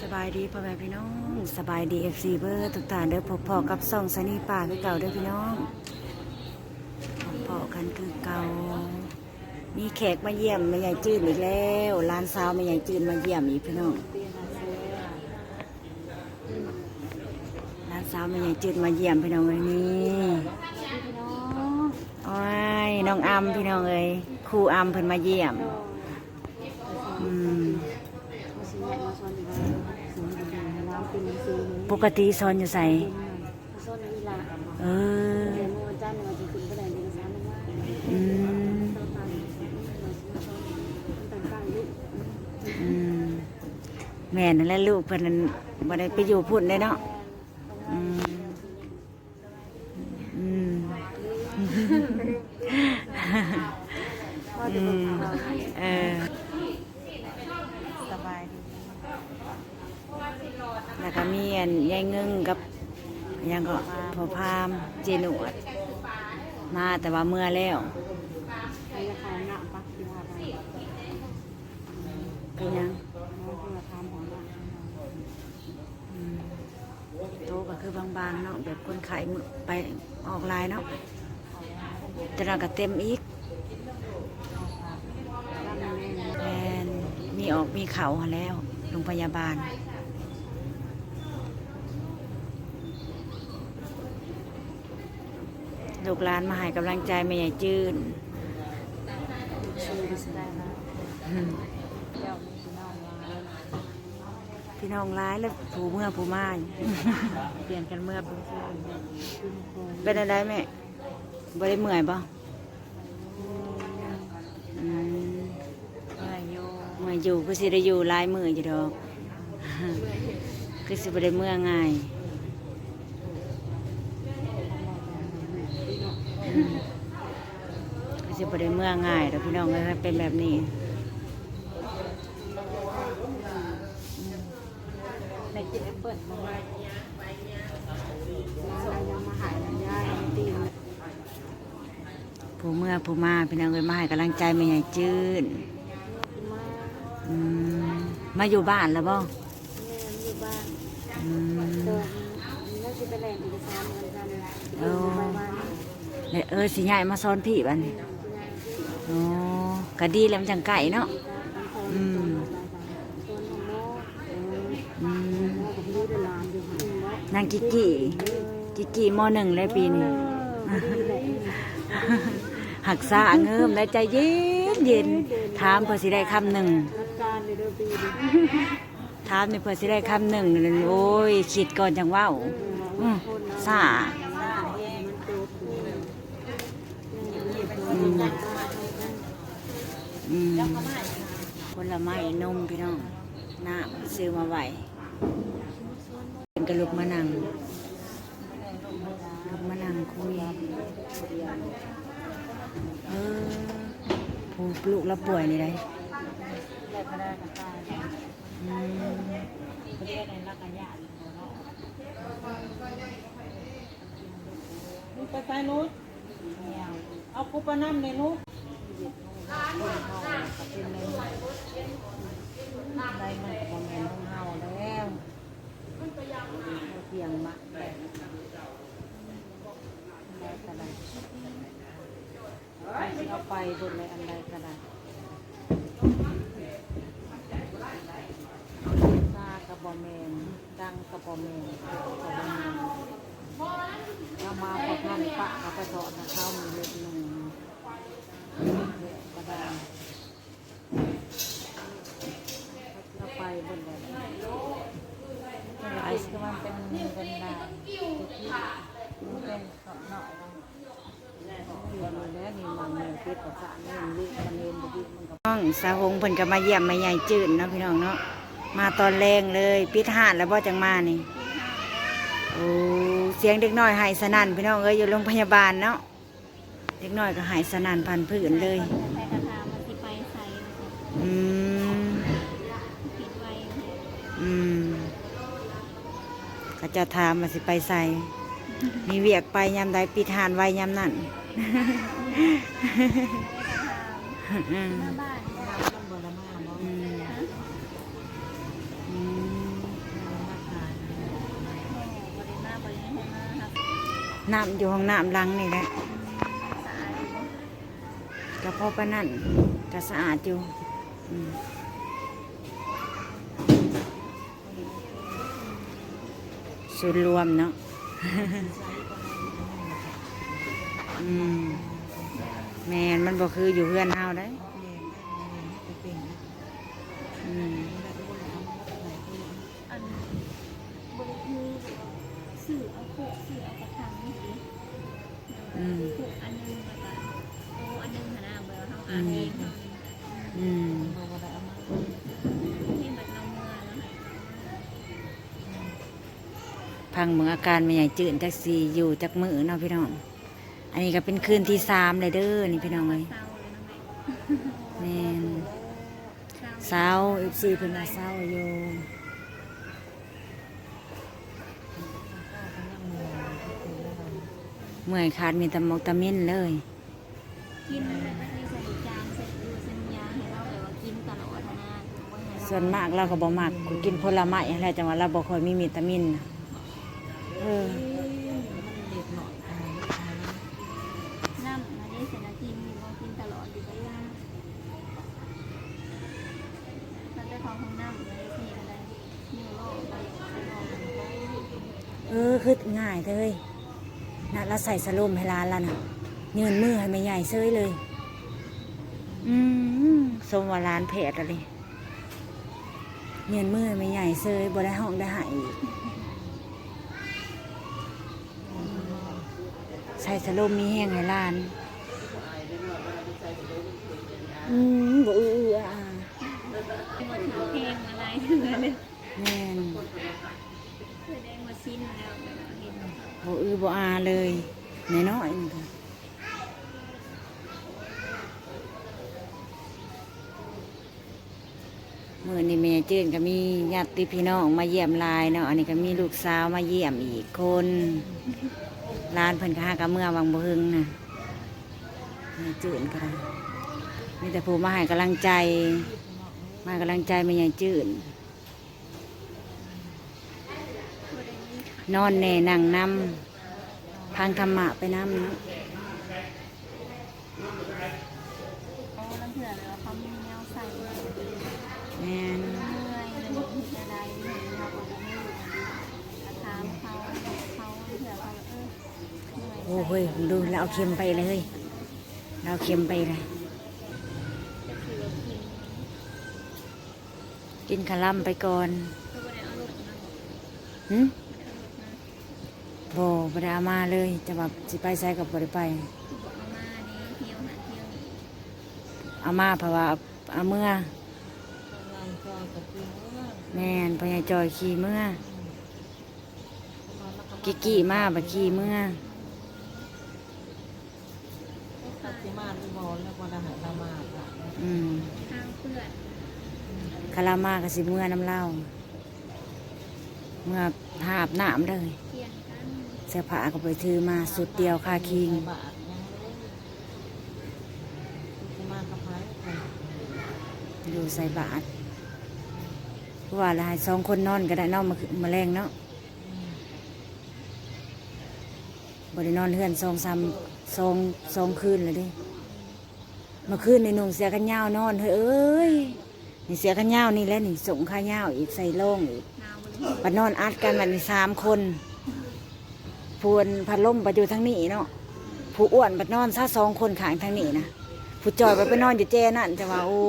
สบายดีพ่อแม่พี่น้องสบายดีเอฟซีเบอร์ทุกท่านเด้อพบพอกับซ่องสนีป่าคือเก่าเด้อพี่น้องพบพอกันคือเก่ามีแขกมาเยี่ยมแม่ใหญ่จืดอีกแล้วร้านสาวแม่ใหญ่จืดมาเยี่ยมอีกพี่น้องร้านสาวแม่ใหญ่จืดมาเยี่ยมพี่น้องเลยนี่โอ้ยน้องอำพี่น้องเอ้ยครูอำเพิ่นมาเยี่ยม ปกติสอนอยู่ใส่เอออืมอืมแม่นั่นแหละลูกเพิ่นนั้นบ่ได้ไปอยู่พุ่นได้เนาะ อืม อืม อืม เออ สบายดี แล้วก็มีอันยายเงิงกับหยังก็พอพามเจนวด มาแต่ว่าเมื่อแล้วใครจะขายหนักปักที่ว่าไปเป็นยังโตก็คือบางๆเนาะแบบคนขายมื้อไปออกลายเนาะแต่เราก็เต็มอีกแมนมีออกมีเขาแล้วโรงพยาบาล ลูกหลานมาให้กำลังใจแม่ใหญ่จืนชื่อดิสได้แล้วอืมเจ้ามีพี่น้องมาแล้วพี่น้องร้ายแล้วผูเมื่อผูมาอยู่เปลี่ยนกันเมื่อเป็นเพื่อนคุณครูเป็นอะไรแม่บ่ได้เมื่อยป่ะอืมเมื่อโยเมื่อยอยู่คือสิได้อยู่หลายมืออยู่ดอกคือสิบ่ได้เมื่อง่ายอืมคือสิ บ่ได้เมื่อง่ายดอกพี่น้องเอ้ยเป็นแบบนี้ในจิตแอปเปิลมาว่ายังมาหายน้ำยาตีนผู้เมื่อผู้มาพี่น้องเอ้ยมาให้กำลังใจแม่ใหญ่จืนมาอืมมาอยู่บ้านแล้วบ่แม่อยู่บ้านอืมเดินแล้วจะไปแหล่งเอกสารเหมือนกันไปบ้านแล้วเออสิย้ายมาซ้อนพี่บัดนี้ อ๋อก็ดีแล้วมันจังไก่เนาะอืมอืมนางกิกกี้กิกกี้มหนึ่งเลยปีนี้ หักษาเงิมและใจเย็นเย็นถามเพื่อสิได้คำหนึ่งการในเดือนปีนี้ถามในเพื่อสิได้คำหนึ่งนั่นโอ้ยคิดก่อนจังเว้าอืมซ่าอืม อืมผลไม้นมพี่น้องน้ำซื้อมาไหวเป็นกระลุกมะนังลุกมะนังคุยเออผู้ปลูกแล้วป่วยนี่เลยอืมมึงไปไปนู้นเอาคุปน้ำในนู้น ได้มาประมาณต้องเฮาแล้วเพียงมะแล้วก็ได้เอาไปบนเลยอันใดก็ได้ตากระบอแมนดังกระบอแมนกระบอแมนเรามาพอท่านปะเราไปถอดนะเข้ามีเล็กหนึ่งกระดานเราไปบนแบบไอ้คือมันเป็นเป็นดานมันเป็นสดหน่อยอยู่ในแล้วนี่มันเงินปิดประสานเงินวิมันเงินบดีมันก็ น้อง สาวหงเพิ่นก็มาเยี่ยมแม่ใหญ่จืดเนาะพี่น้องเนาะมาตอนแรงเลยปิดหาดแล้วบ่จังมานี่โอ้เสียงเด็กน้อยหายสนั่นพี่น้องเอ้ยอยู่โรงพยาบาลเนาะเด็กน้อยก็หายสนั่นพันผืนเลยใส่กระถางมันสิไปใส่อืมปิดไว้อืมก็จะถามมาสิไปใส่มีเวียกไปยามใดปิดหานไว้ยามนั่นอืมหน้าบ้าน มันเบอร์ละมาเนาะ อืมอืม น้ำอยู่ห้องน้ำลังนี่แหละสะอาดอยู่ก็พอปนั่นก็สะอาดอยู่ส่วนรวมเนาะอืมแมนมันบอกคืออยู่เพื่อนเฮาได้ อืมอันนึงแล้วก็โอ้อันนึงหนนะเบอร์เขาอ่านเองเนาะอืมที่แบบเราเมื่อแล้วให้พังเมืองอาการไม่ใหญ่จืดจักสีอยู่จักมือเนาะพี่น้อง อันนี้ก็เป็นคืนที่สามเลยเด้อนี่พี่น้องเลยเศร้าเลยนะแม่แมนเศร้าเศร้าเอฟซีเพิ่นว่าเศร้าอยู่ เมื่อยขาดมีแตะมกตะมินเลย กินอะไรไม่ได้ใส่จานใส่ดูเส้นยาให้เราแบบว่ากินตลอดนะว่าให้เราส่วนมากเราก็บ่มักกินผลไม้อะไรจังหวะเราบ่ค่อยมีวิตามินน่ะเออน้ำมาได้เสร็จแล้วกินเรากินตลอดอยู่ไปย่างมันได้ของของน้ำไม่ได้เทอะไรนิวโรไปไปลองกันไปเออคือง่ายเลยนะ เราใส่สโลมให้ร้านแล้วนะเงินมือให้ไม่ใหญ่เซยเลย อืมสมว่าร้านเพจอะไรเงินมือให้ไม่ใหญ่เซยบ่ได้ห้องได้หายอีกใส่สโลมมีแห้งให้ร้านอืมบ่อือออ่าหมดถือเพลงอะไรทั้งนั้นเลยแม่น คือได้หมดชิ้นแล้วแบ่อือบ่อาเลยน้อยๆนี่ค่ะมื่อนี้แม่เจื้นก็มีญาติพี่น้องมาเยี่ยมลายเนาะอันนี้ก็มีลูกสาวมาเยี่ยมอีกคนร้านเพิ่นก็หากะเมื่อวังบ่ฮึงน่ะแม่เจื้นก็ได้มีแต่ผู้มาให้กำลังใจ มาให้กำลังใจแม่ยายจื้น ผู้ใดมี นอนแน่นั่งนำพังธรรมะไปนำเนาะโอ้ลังเถื่อเลยว่าเขามีแนวใส่เมื่อยแม่นหรืออะไรหรือเราก็จะไม่รู้กระถามเขาเขาเถื่อเขาเออเหนื่อยโอ้เฮ้ยผมดูแล้วเอาเค็มไปเลยเฮ้ยเราเอาเค็มไปเลยจะคือว่ากินกินขะล่ำไปก่อนก็ไม่ได้เอาลูกนะหึไม่ได้เอาลูกนะ บ่บ่ได้เอามาเลยจะแบบสิไปใส่กับบ่ได้ไปอบอกอามานี่เที่ยวหาเที่ยวนี่เอามาเพราะว่าเอาเอาเมื่อแม่นพญาจอยขี่เมื่อกิกกี้มาบัดขี่เมื่อตัดสิมาที่บอลแล้วก็ได้หาเรามาค่ะอืมทางเพื่อนคารามาก็สิเมื่อน้ำเหล้าเมื่อหาบน้ำเลย เสื้อผ้าก็ไปถือมาสุดเดียวคาคิงบาทยังเลยที่มากับไผ่อยู่ใส่บาทเพราะว่าอะไรสองคนนอนก็ได้นอนมามาแรงเนาะบรินอนเฮือนสองสามสองสองคืนเลยดิมื่อคืนในนุ่งเสียกันยาวนอนเฮ้ยเอ้ยนี่เสียกันยาวนี่แล้วนี่ส่งข้าวยาวอีกใส่โล่งอีกหนาวบริปัดนอนอัดกันมันสามคน พวนพัดลมปัดอยู่ทั้งนี้เนาะผู้อ้วนปัดนอนซะสองคนขางทั้งนี้นะผู้จอยไปไปนอนอยู่เจนั่นจะว่าโอ้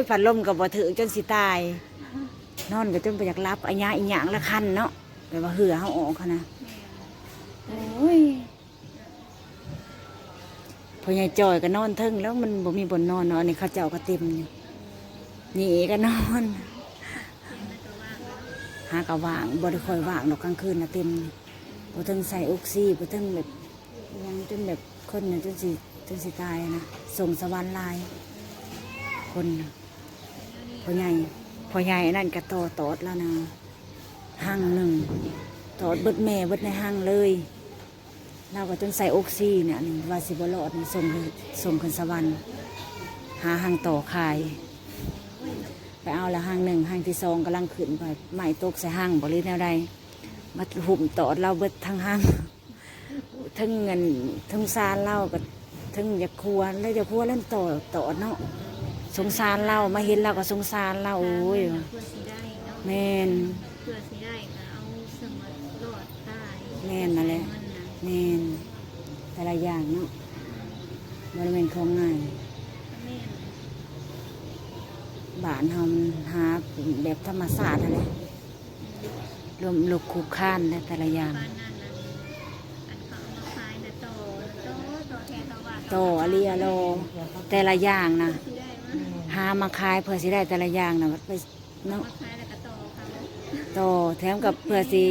ยพัดลมกับบ่ถือจนสิตาย นอนก็จนไปอยากรับอันยาอีหยังละคันเนาะแบบว่าเหือเขาออกเขานะโอ้ยพอใหญ่จอยก็นอนเทิงแล้วมันบ่มีบนนอนเนาะอันนี่เขาเจ้าก็เต็มอยู่นี่ก็นอนหากะว่างบ่ได้ค่อยว่างดอกกลางคืนนะเต็ม บ่ถึงใส่ออกซิบ่ถึงแบบยังจนแบบคนน่ะจนสิจนสิตายนะส่งสวรรค์ลาย คนพ่อใหญ่พ่อใหญ่นั่นก็ต่อตอดแล้วนะห้างหนึ่งตอดเบิดแม่เบิดในห้างเลยเราก็จนใส่ออกซิเนี่ยนี่ว่าสิบ่รอดส่งส่งขึ้นสวรรค์หาห้างต่อขาย ไปเอาละห้างหนึ่งห้างที่สองกำลังขึ้นไปไม้ตกใส่ห้างบริแนวใด มาหุ่มตอดเราเบิดทั้งห้างทั้งเงินทั้งซานเล่ากับทั้งอยากครัวแล้วจะครัวเล่นต่อต่อเนาะสงสารเรามาเห็นเราก็สงสารเราโอ้ยเพื่อสิได้เนาะแม่นเพื่อสิได้ก็เอาสมดรอดตายแม่นนั่นแหละมันน่ะแม่นแต่ละอย่างเนาะมันเป็นของง่ายแม่นบ้านเฮามันหาแบบธรรมศาสตร์อะไร รวมลูกคูคานและแต่ละอย่างบ้านนั้นน่ะอันเขาเอามาขายน่ะโตโตโตแทนเขาว่าโตอเลียโล แต่ละอย่างนะสิได้มาหามาขายเพื่อสิได้แต่ละอย่างนะไปเนาะมาขายแล้วก็โตเขาโตแถมกับเพื่อสิ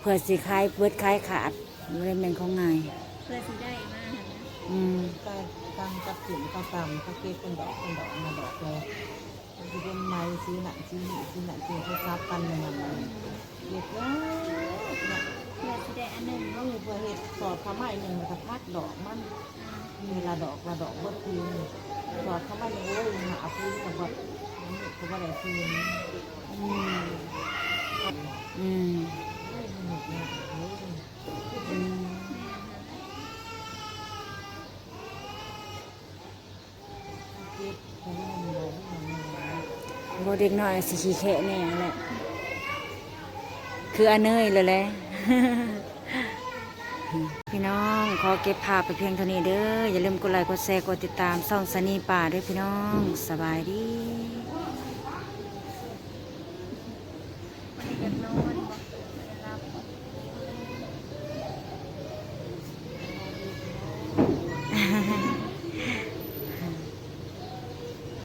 เพื่อสิขายเบิดขายขาดไม่ได้เป็นของง่ายเพื่อสิได้มาหั่นนะอืมใต้ตั้งกับถิ่นก็ตำเขาเก็บเป็นดอกเป็นดอกมาดอกเลยมันจะเป็นไม้สีหนักสีหนีสีหนักสีเขาซับกันอย่างนั้นเลย เด็กแล้วเนี่ยเพื่อสิได้อันหนึ่งน้องเพื่อเห็ดสอดข้าวไม้หนึ่งแล้วก็พักดอกมันมีละดอกละดอกเบิดคืนสอดข้าวไม้โอ้ยหาพื้นกับแบบนี่เขาว่าอะไรคืนอืมอืมโอ้ยมันหนุกเนี่ยโอ้ยอืมเก็บเขาเรียกว่ามันอะไรที่มันอะไรบ่เด็กน้อยสิขี้แค่แน่แหละ คืออันเนยเลยแหละพี่น้องขอเก็บภาพไปเพียงเท่านี้เด้ออย่าลืมกดไลค์กดแชร์กดติดตามส่องสนีป่าด้วยพี่น้องสบายดี